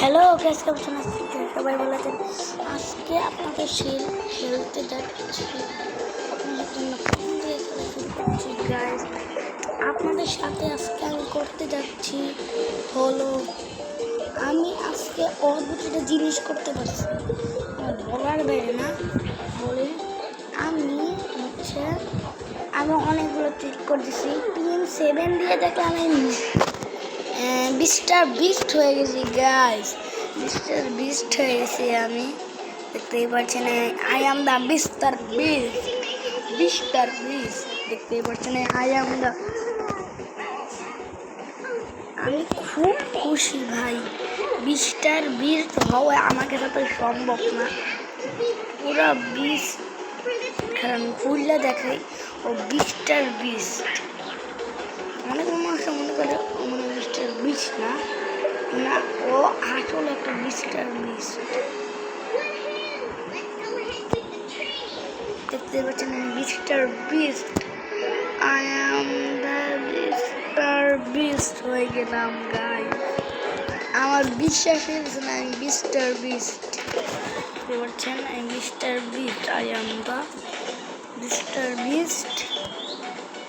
Hello gas কেমন সবাই ভালো আছেন? আজকে আপনাদের শিল খেলতে যাচ্ছি আপনাদের করছি আপনাদের সাথে আজকে আমি করতে যাচ্ছি হলো, আমি আজকে অদ্ভুত একটা জিনিস করতে পারছি। বলার বাইরে না, বলে, আমি হচ্ছে, আমি অনেকগুলো ট্রিক করতেছি। পিএম সেভেন দিয়ে দেখলাম আমি। বিস্টার বিস্ট হয়ে গেছি গাইস বিস্টার বিস্ট হয়ে গেছি আমি। দেখতেই পাচ্ছেন I am the Mister Beast Mister Beast দেখতেই পাচ্ছেন আই এম দ্য আমি খুব খুশি, ভাই। বিস্টার বিস্ট হওয়া আমাকে সাথে সম্ভব না। পুরো বিষ কারণ ফুলটা দেখাই। ও বিস্টার বিস্ট অনেক মানুষ মনে করে বিচ না? না, ও আসলে একটা মিস্টার বিচ দেখতে পাচ্ছেন আমি Mister Beast I am the Mister Beast হয়ে গেলাম গাই আমার বিশ্বাস হয়েছে না আমি মিস্টার বিস্ট দেখতে পাচ্ছেন আমি Mister Beast I am the Mister Beast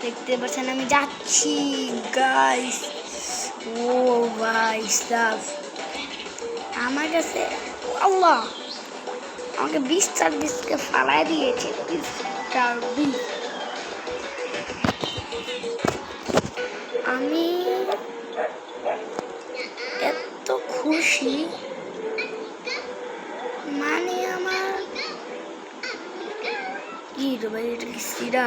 দেখতে পাচ্ছেন, আমি যাচ্ছি গাইস ও ভাই সাফ আমার কাছে, আল্লাহ, আমাকে বিশ চার বিশকে ফালাই দিয়েছে বিশ চার বিশ। আমি এত খুশি। মানে আমার কি ভাই, এটা কি সিরা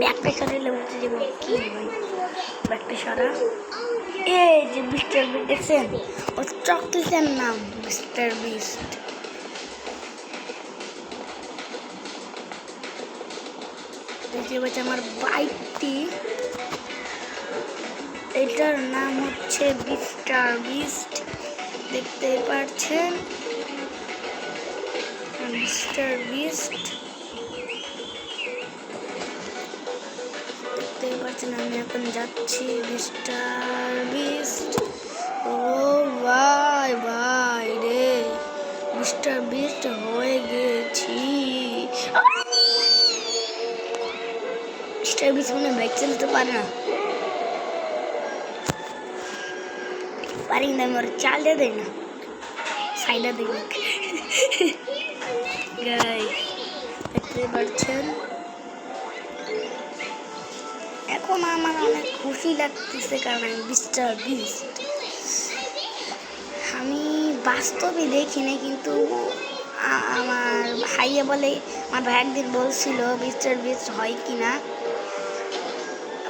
কি ব্যাগটা এই যে মিস্টার দেখছেন? ও চকলেটের নাম মিস্টার বিস্ট। আমার বাইকটি। এটার নাম হচ্ছে মিস্টার বিস্ট। দেখতে পাচ্ছেন? Mister Beast. দেখতেই আমি এখন যাচ্ছি মিস্টার বিস্ট। ও ভাই ভাই রে, মিস্টার বিস্ট হয়ে গেছি। মিস্টার বিস্ট মনে বাইক চালাতে পারে না। পারি না আমি ওর চাল দিয়ে দেয় না। সাইডা দিই গাই পাচ্ছেন? এখন আমার অনেক খুশি লাগতেছে কারণ আমি মিস্টার বিস্ট আমি বাস্তবে দেখিনি কিন্তু আমার ভাইয়া বলে, আমার ভাই একদিন বলছিল মিস্টার বিস্ট হয় কি না?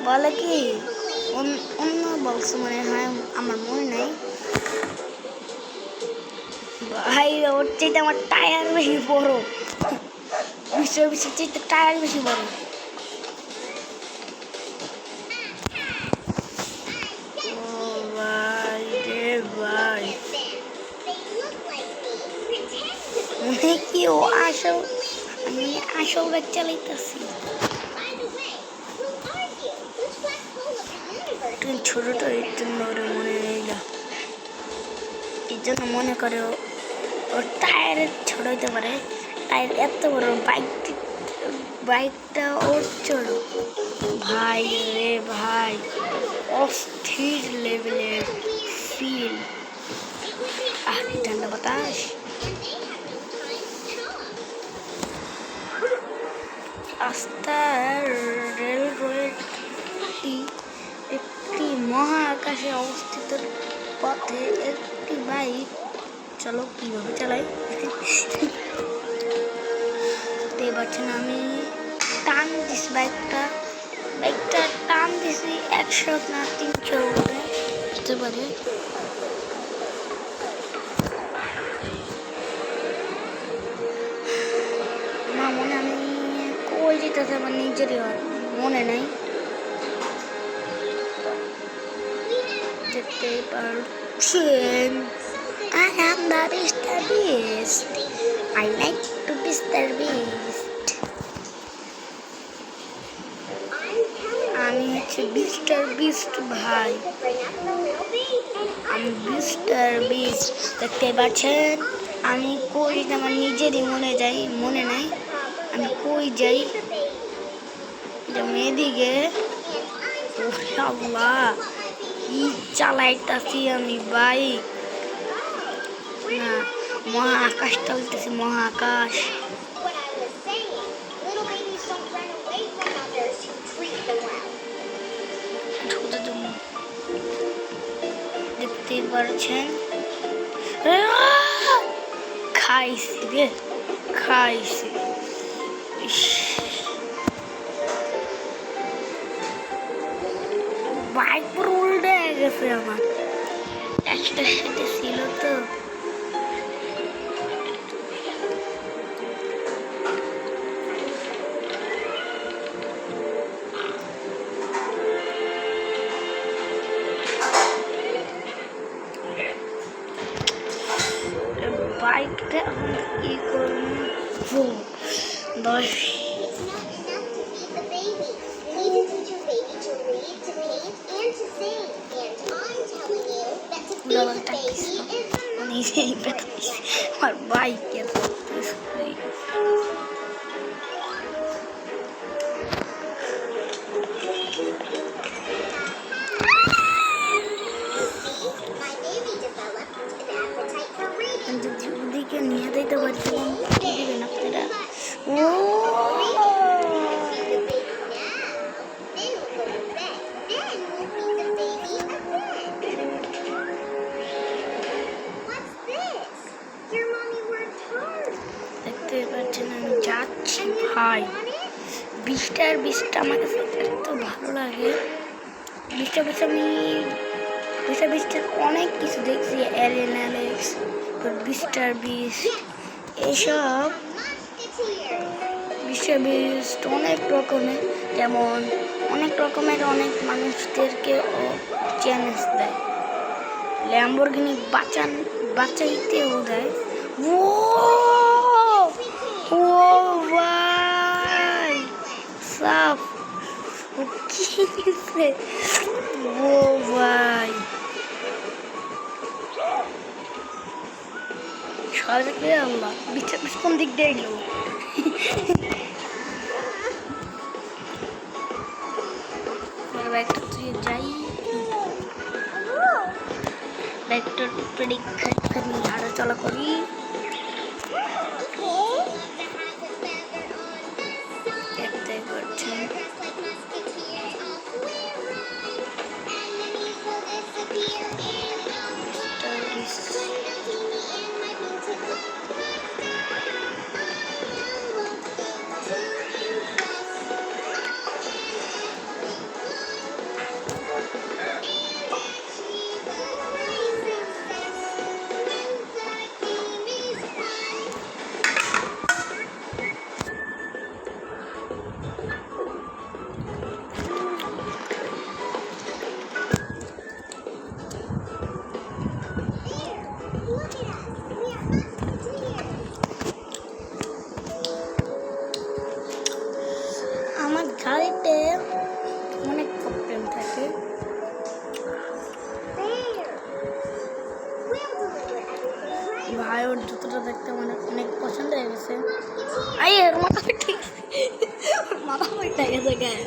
বলে কি, অন- অন্য বলছে মনে হয়, আমার মনে নাই। ভাই, ওর চাইতে আমার টায়ার বেশি বড়। মিস্টার বিস্টের চাইতে টায়ার বেশি বড়। ও আসল, আমি আসল ব্যাগ চালাইতেছি ছোটটা এর জন্য ওরে মনে নেই না এর জন্য মনে করে ওর টায়ারের ছোট হতে পারে। টায়ার এত বড় বাইকটি বাইকটা ওর ছোট। ভাই রে ভাই, অস্থির লেভেলের ফিল আহ ঠান্ডা বাতাস। রাস্তার রেলওয়েটি একটি মহাকাশে অবস্থিত পথে একটি বাইক, চলো কীভাবে চালাই? দেখতে পাচ্ছেন আমি, টান দিস বাইকটা বাইকটা টান দিছি একশো না তিনশো হতে পারে যেতেছে আমার নিজেরই হয়, মনে নেই. I like to Mr. Beast. আমি হচ্ছে মিস্টার বিস্ট ভাই। আমি মিস্টার বিস্ট দেখতে পাচ্ছেন আমি কই আমার নিজেরই মনে যাই, মনে নাই। আমি কই যাই? যেমন এদিকে আল্লাহ আমি বাইক না মহা আকাশ চলতেছে মহা আকাশ What I was saying, little babies don't run away from others who treat them well. ঢুকতে দেবো দেখতে পারছেন! খাইছি রে খাইছি ইস। বাইক পুরো উল্টে গেছে আমার একটা সেটে ছিল তো বাইকটা এখন কি করব দশ এই পেতাইছে আমার বাইকের want it? বিশটা আমার কাছে এত ভালো লাগে বিশটা বিশটা আমি বিশটা বিশটার অনেক কিছু দেখছি অ্যালেন অ্যালেক্স বিস্টার বিশ এসব. বিশ্বের বিশটা অনেক রকমের, যেমন অনেক রকমের অনেক মানুষদেরকে ও চ্যালেঞ্জ দেয় ল্যাম্বরগিনি বাঁচান, বাঁচাইতেও দেয় ও ও সাপ ও ও ভাই সরকারে আল্লাহ বিচার কোন দিক দিয়ে এলো ব্যাগটা তুই যাই ব্যাগটা পরীক্ষা নিয়ে হাঁটা চলা করি ওর মাথা ফেটে গেছে গায়ে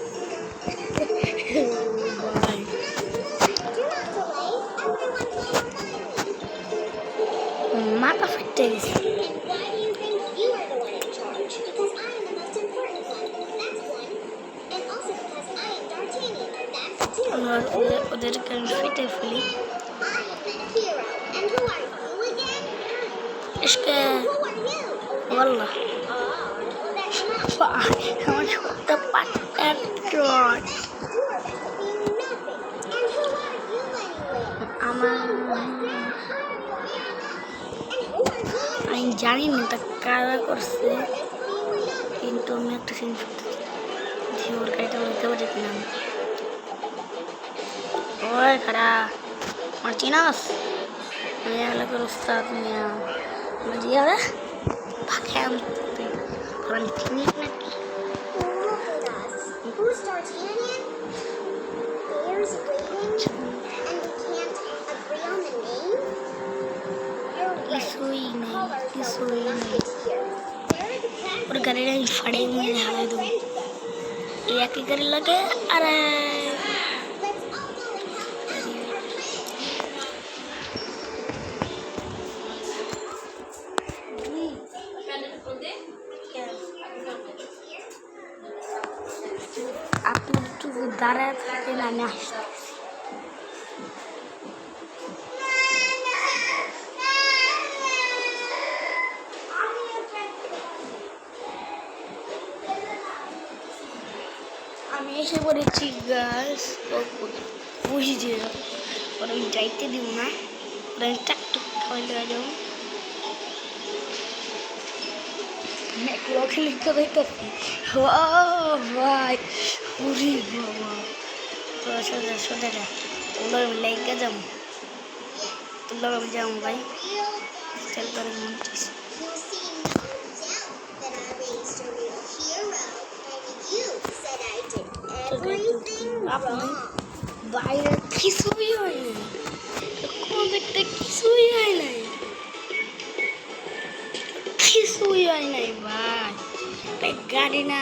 ভাই মাথা ফেটে গেছে আমরা ওদের ওদেরকে আমি ফেটে ফেলি ইসকে والله আমার ছোট্ট ট্রট আমার আমি জানি না এটা কারা করছে কিন্তু আমি একটা জিনিস যে ওর গাড়িটা উঠতে পারি কিনা আমি। ওই খারা আমার চিনাস? আমি এলাকার উস্তাদ মিয়া। বুঝিয়া রে ভাগে authoritarian, bears waiting, and we can't agree on the name? You're right. Call ourselves musketeers. और गरेर फड़े हुए हैं दो एक गरेला के अरे একটু দাঁড়ায় থাকেন আমি আসছি আমি এসে পড়েছি গাছ বুঝছি ওর আমি যাইতে দিব না ওর আমি টাক টুক খাওয়াইতে যাব মেঘলোকে লিখতে দেখতেছি ও ভাই উরি বাবা। সোজা সোজা ওগুলো আমি লেগে যাব। তোগুলো আমি যাব ভাই। চল করে মন আপনি বাইরে কিছুই হয় না। দেখতে কিছুই হয় নাই। কিছুই হয় নাই ভাই, গাড়ি না।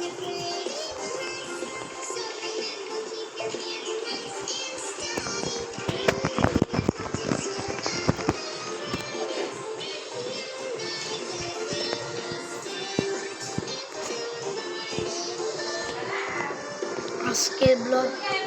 了。